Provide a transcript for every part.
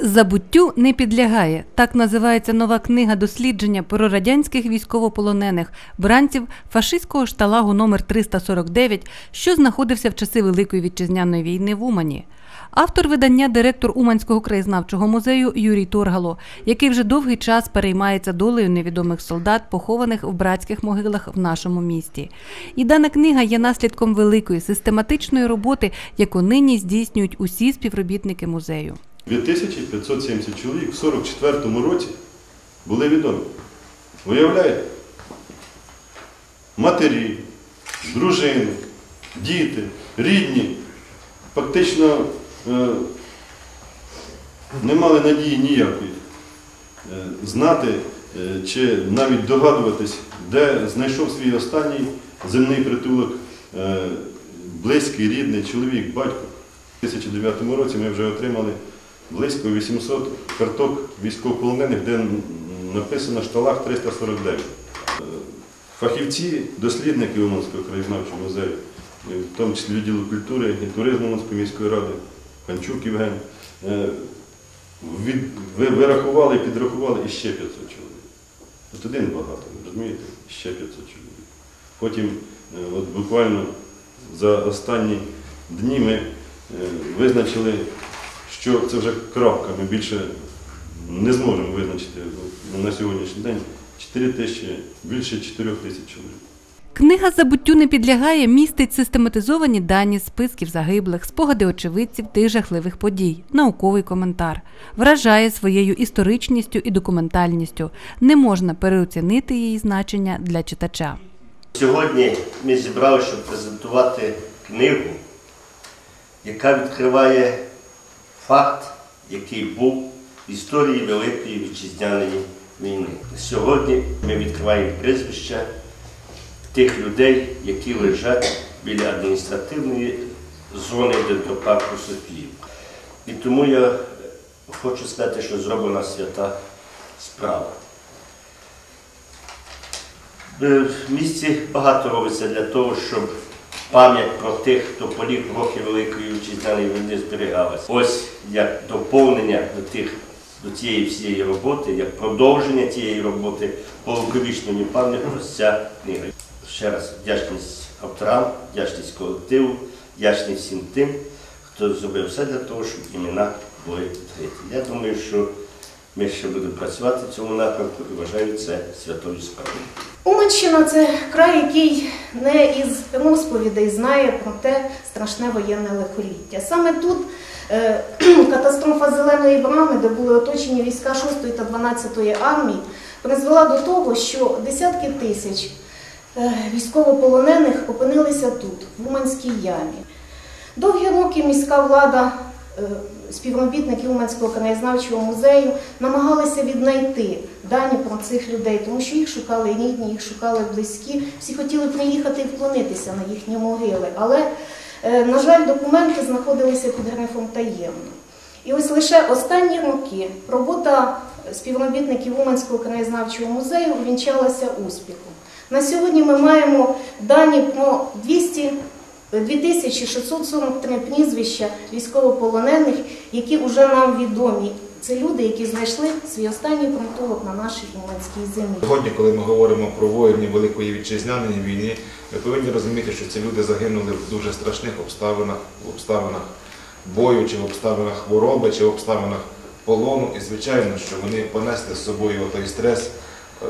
Забуттю не підлягає. Так називається нова книга дослідження про радянських військовополонених бранців фашистського шталагу номер 349, що знаходився в часи Великої вітчизняної війни в Умані. Автор видання директор Уманського краєзнавчого музею Юрій Торгало, який вже довгий час переймається долею невідомих солдат, похованих в братських могилах в нашому місті. І дана книга є наслідком великої систематичної роботи, яку нині здійснюють усі співробітники музею. 2570 чоловік в 44-му році були відомі. Уявляєте? Матері, дружини, діти, рідні фактично е, не мали надії ніякої е, знати е, чи навіть догадуватись, де знайшов свій останній земний притулок близький, рідний чоловік, батько. У 2009 році ми вже отримали близько 800 карток військовополонених, де написано шталах 349. Е, Фахівці, дослідники Уманського краєзнавчого музею, в тому числі відділу культури і туризму Уманської міської ради, Панчук Євген, е, вирахували і підрахували іще 500 чоловік. От один багато, розумієте? Ще 500 чоловік. Потім, е, от буквально за останні дні ми е, визначили, що це вже крапка, ми більше не зможемо визначити на сьогоднішній день 4 тисячі, більше 4 тисяч чоловік. Книга забуттю не підлягає, містить систематизовані дані списків загиблих, спогади очевидців тих жахливих подій, науковий коментар. Вражає своєю історичністю і документальністю. Не можна переоцінити її значення для читача. Сьогодні ми зібрали, щоб презентувати книгу, яка відкриває факт, який був в історії Великої Вітчизняної війни. Сьогодні ми відкриваємо прізвища тих людей, які лежать біля адміністративної зони дендропарку Софіївка. І тому я хочу сказати, що зроблена свята справа. Е, В місті багато робиться для того, щоб пам'ять про тих, хто поліг роки Великої Вітчизняної війни зберігалася. Ось як доповнення до тих до цієї всієї роботи, як продовження цієї роботи по увіковічненню пам'яті ось ця книга. Ще раз вдячність авторам, вдячність колективу, вдячність всім тим, хто зробив все для того, щоб імена були відкриті. Я думаю, що ми ще будемо працювати в цьому напрямку і вважаю це святою справою. Уманщина це край, який не із розповідей знає про те страшне воєнне лихоліття. Саме тут е, катастрофа Зеленої брами, де були оточені війська 6 та 12 армії, призвела до того, що десятки тисяч е, військовополонених опинилися тут, в Уманській ямі. Довгі роки міська влада, співробітники Уманського краєзнавчого музею намагалися віднайти дані про цих людей, тому що їх шукали рідні, їх шукали близькі. Всі хотіли приїхати і вклонитися на їхні могили. Але, е, на жаль, документи знаходилися під грифом таємно. І ось лише останні роки робота співробітників Уманського краєзнавчого музею увінчалася успіхом. На сьогодні ми маємо дані про 200 2643 прізвища військовополонених, які вже нам відомі. Це люди, які знайшли свій останній притулок на нашій Уманській землі. Сьогодні, коли ми говоримо про воїнів Великої Вітчизняної війни, ми повинні розуміти, що ці люди загинули в дуже страшних обставинах, в обставинах бою, чи в обставинах хвороби, чи в обставинах полону. І звичайно, що вони понесли з собою той стрес, е,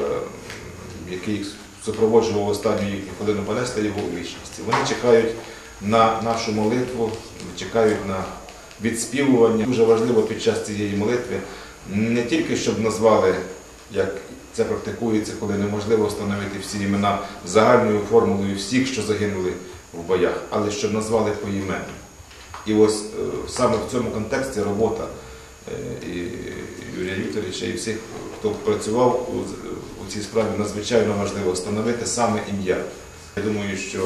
який супроводжував останню їхню хвилину, понесли його у вічності. Вони чекають на нашу молитву, чекають на відспівування. Дуже важливо під час цієї молитви не тільки щоб назвали, як це практикується, коли неможливо встановити всі імена загальною формулою всіх, що загинули в боях, але щоб назвали поіменно. І ось е, саме в цьому контексті робота і Юрія Вікторовича, і всіх, хто працював у, у цій справі, надзвичайно важливо встановити саме ім'я. Я думаю, що м,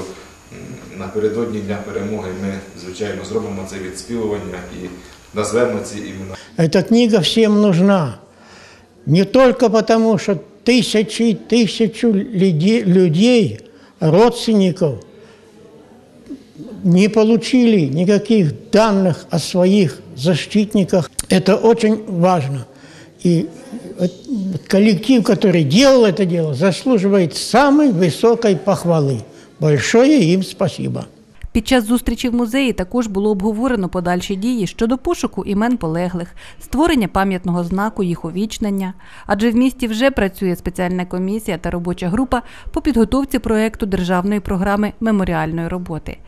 напередодні Дня перемоги ми, звичайно, зробимо це відспівування і назвемо ці імена. Эта книга всем нужна. Не только потому, что тысячи и тысячу люди- людей, родственников, не получили никаких данных о своих защитниках. Это очень важно. И вот коллектив, который делал это дело, заслуживает самой высокой похвалы. Большое им спасибо. Під час зустрічі в музеї також було обговорено подальші дії щодо пошуку імен полеглих, створення пам'ятного знаку їх увічнення. Адже в місті вже працює спеціальна комісія та робоча група по підготовці проекту державної програми меморіальної роботи.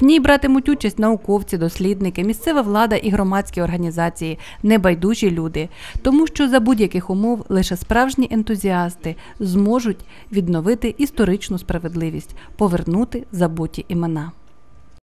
В ній братимуть участь науковці, дослідники, місцева влада і громадські організації, небайдужі люди, тому що за будь-яких умов лише справжні ентузіасти зможуть відновити історичну справедливість, повернути забуті імена.